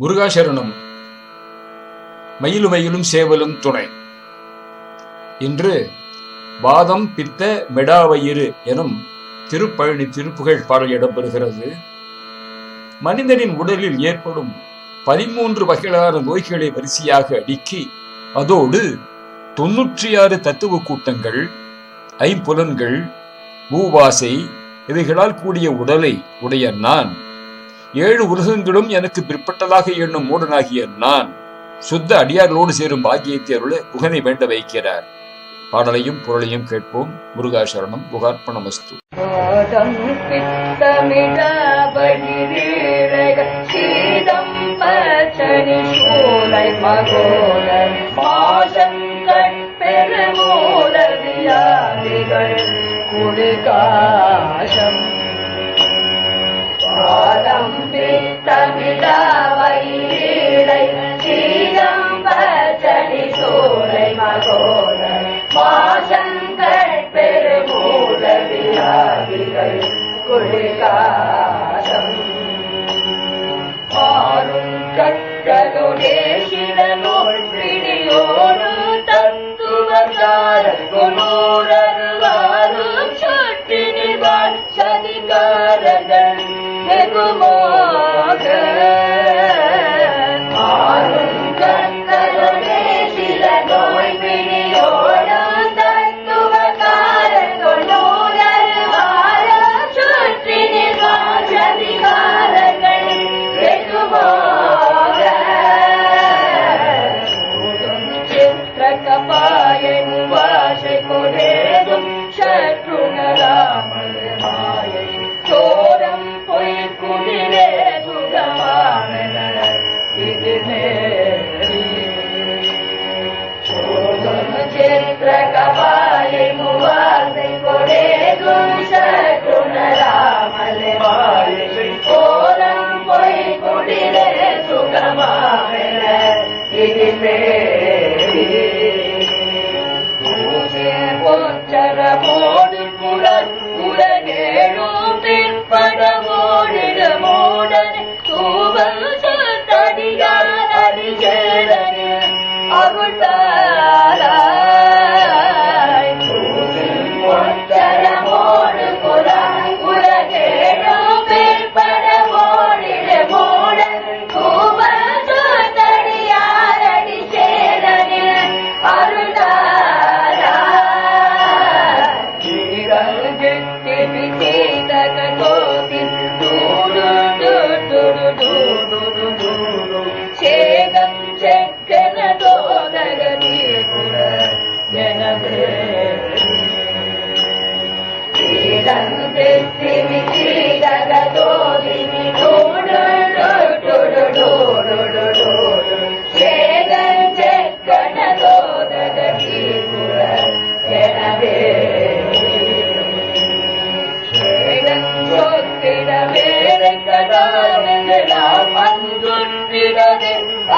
முருகாசரணம். மயிலும் மயிலும் சேவலும் துணை. இன்று வாதம் பித்த மெடாவயிறு எனும் திருப்பழனி திருப்புகழ் பாடல் இடம்பெறுகிறது. மனிதனின் உடலில் ஏற்படும் பதிமூன்று வகையிலான நோய்களை வரிசையாக அடுக்கி அதோடு தொன்னூற்றி ஆறு தத்துவ கூட்டங்கள் ஐம்புலன்கள் பூவாசை இவைகளால் கூடிய உடலை உடைய நான் ஏழு உலகங்களும் எனக்கு பிற்பட்டதாக எண்ணும் மூடனாகிய நான் சுத்த அடியார்களோடு சேரும் பாக்கியத்தை அருள புகனை வேண்ட வைக்கிறார். பாடலையும் பொருளையும் கேட்போம். முருகாசரணம் புகார்ப்பணமஸ்து. பெருமூலவியாதிகள் குடிகாசம் का கபாலி முவாசை கொடேதும் சற்றுணராமலே பாடி போரம் பொய் கொடிலே சுகமாமல இது மேல்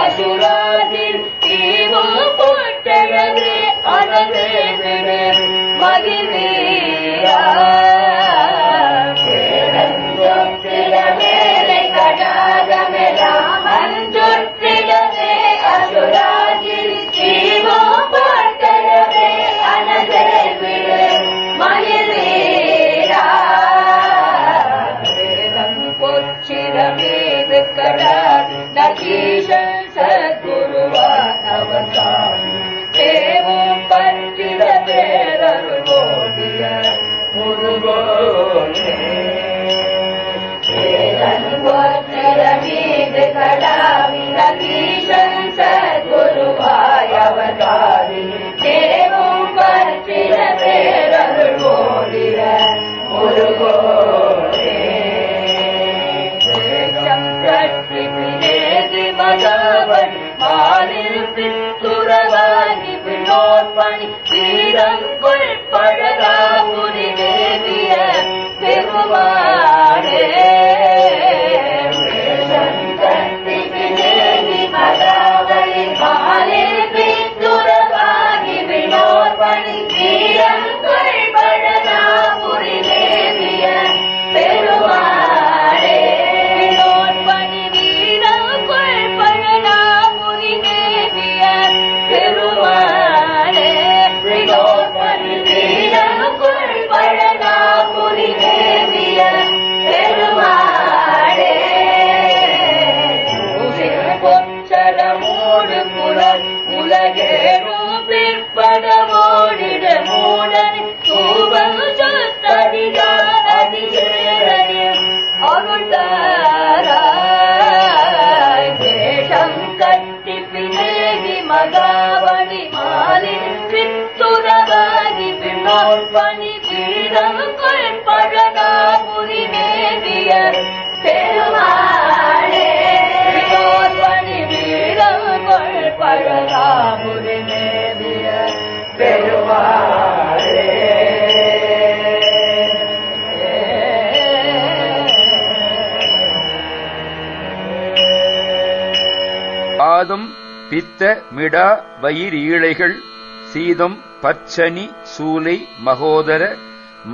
அசுராதில் தீவோ போட்டழகு அனதே ीश வாதம் பித்த மிடா வயிர் ஈழைகள் சீதம் பச்சனி சூலை மகோதர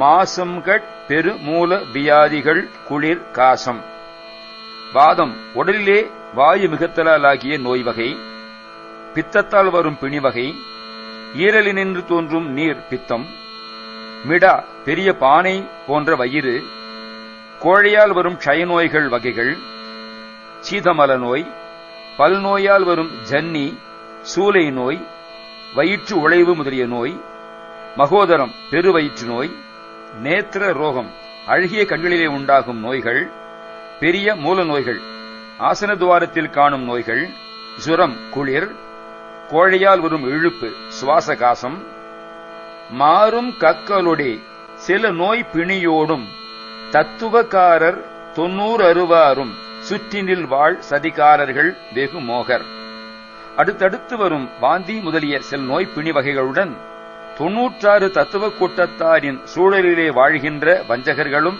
மாசம்கட் பெருமூல வியாதிகள் குளிர் காசம். வாதம் உடலிலே வாயு மிகத்தலாலாகிய நோய் வகை பித்தத்தால் வரும் பிணிவகை ஈரலினின்று தோன்றும் நீர் பித்தம் மிடா பெரிய பானை போன்ற வயிறு கோழையால் வரும் க்ஷயநோய்கள் வகைகள் சீதமல நோய் பல்நோயால் வரும் ஜன்னி சூலை நோய் வயிற்று உழைவு முதலிய நோய் மகோதரம் பெருவயிற்று நோய் நேத்திர ரோகம் அழகிய கண்களிலே உண்டாகும் நோய்கள் பெரிய மூல நோய்கள் ஆசன துவாரத்தில் காணும் நோய்கள் ஜுரம் குளிர் கோழையால் வரும் இழுப்பு சுவாச காசம் மாறும் கக்கலொடே சில நோய் பிணியோடும் தத்துவக்காரர் தொன்னூறு அறுவாரும் சுற்றினில் வாழ் சதிகாரர்கள் வெகு மோகர். அடுத்தடுத்து வரும் வாந்தி முதலிய செல் நோய் பிணி வகைகளுடன் தொன்னூற்றாறு தத்துவ கூட்டத்தாரின் சூழலிலே வாழ்கின்ற வஞ்சகர்களும்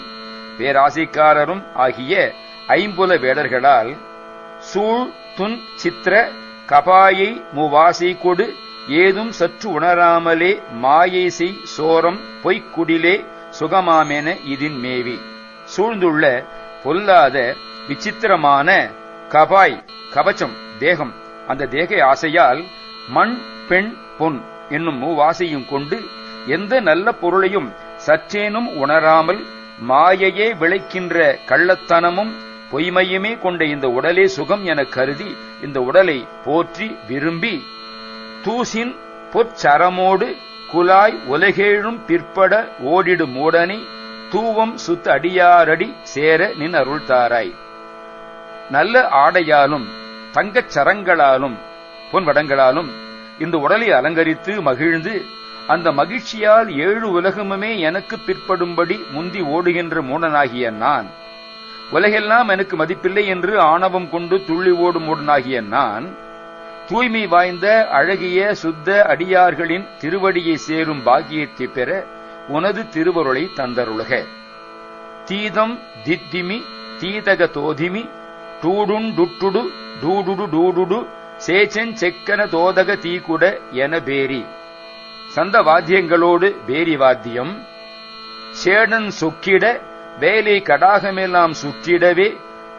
பேராசிக்காரரும் ஆகிய ஐம்புல வேடர்களால் சூழ் துன் சித்திர கபாயை முவாசி கொடு ஏதும் சற்று உணராமலே மாயை செய் சோரம் பொய்க்குடிலே சுகமாமென இதின் மேவி. சூழ்ந்துள்ள பொல்லாத விசித்திரமான கபாய் கவச்சம் தேகம். அந்த தேக ஆசையால் மண் பெண் பொன் என்னும் மூவாசையும் கொண்டு எந்த நல்ல பொருளையும் சற்றேனும் உணராமல் மாயையே விளைக்கின்ற கள்ளத்தனமும் பொய்மையுமே கொண்ட இந்த உடலே சுகம் என கருதி இந்த உடலை போற்றி விரும்பி தூசின் பொற்சரமோடு குலாய் உலகேழும் பிற்பட ஓடிடு மூடனை தூவம் சுத்த அடியாரடி சேர நின் அருள்தாராய். நல்ல ஆடையாலும் தங்கச் சரங்களாலும் பொன் வடங்களாலும் இந்த உடலை அலங்கரித்து மகிழ்ந்து அந்த மகிழ்ச்சியால் ஏழு உலகமுமே எனக்கு பிற்படும்படி முந்தி ஓடுகின்ற மூடனாகிய நான் உலகெல்லாம் எனக்கு மதிப்பில்லை என்று ஆணவம் கொண்டு துள்ளி ஓடும் மூடனாகிய நான் தூய்மை வாய்ந்த அழகிய சுத்த அடியார்களின் திருவடியை சேரும் பாக்கியத்தை பெற உனது திருவருளை தந்தருளுக. தீதம் தித்திமி தீதக தோதிமி டூடுண்டுட்டுடு டூடுடு டூடுடு சேச்சன் செக்கன தோதக தீக்குட என பேரி. சந்த வாத்தியங்களோடு பேரி வாத்தியம். சேடன் சொக்கிட வேலை கடாகமெல்லாம் சுற்றிடவே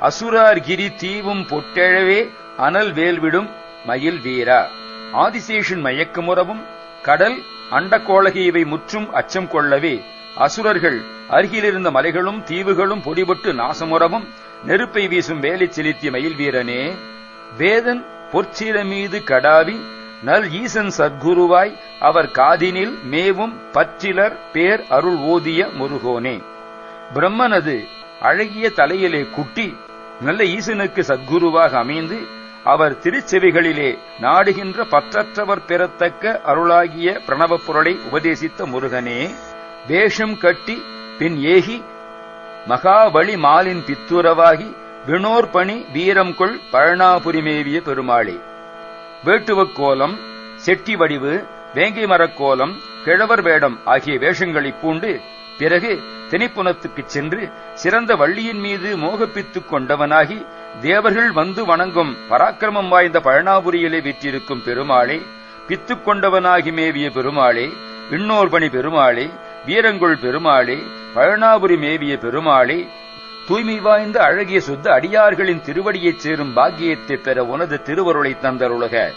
அசுரார் கிரி தீவும் பொட்டெழவே அனல் வேல்விடும் மயில் வீரா. ஆதிசேஷன் மயக்கமுறவும் கடல் அண்டக்கோளகை இவை முற்றும் அச்சம் கொள்ளவே அசுரர்கள் அருகிலிருந்த மலைகளும் தீவுகளும் பொடிபட்டு நாசமுறவும் நெருப்பை வீசும் வேலை செலுத்திய மயில் வீரனே வேதன் பொற்சீர மீது கடாவி நல் ஈசன் சத்குருவாய் அவர் காதினில் மேவும் பற்றிலர் பேர் அருள் ஓதிய முருகோனே. பிரம்மனது அழகிய தலையிலே குட்டி நல்ல ஈசனுக்கு சத்குருவாக அமைந்து அவர் திருச்செவிகளிலே நாடுகின்ற பற்றற்றவர் பெறத்தக்க அருளாகிய பிரணவப் பொருளை உபதேசித்த முருகனே வேஷம் கட்டி பின் ஏகி மகாபலி மாலின் பித்துரவாகி வினோர் பணி வீரம் கொள் பழனாபுரி மேவிய பெருமாளே. வேட்டுவக் கோலம் செட்டி வடிவு வேங்கை மரக்கோலம் கிழவர் வேடம் ஆகிய வேஷங்களைப் பூண்டு பிறகு திணைப்புனத்துக்குச் சென்று சிறந்த வள்ளியின் மீது மோகப்பித்துக் கொண்டவனாகி தேவர்கள் வந்து வணங்கும் பராக்கிரமம் வாய்ந்த பழனாபுரியிலே விற்றிருக்கும் பெருமாளே பித்துக் கொண்டவனாகி மேவிய பெருமாளே விண்ணோர் பணி பெருமாளே வீரங்கொள் பெருமாளே பழனாபுரி மேவிய பெருமாளே தூய்மை வாய்ந்த அழகிய சுத்த அடியார்களின் திருவடியைச் சேரும் பாக்கியத்தைப் பெற உனது திருவருளை தந்தருளுக.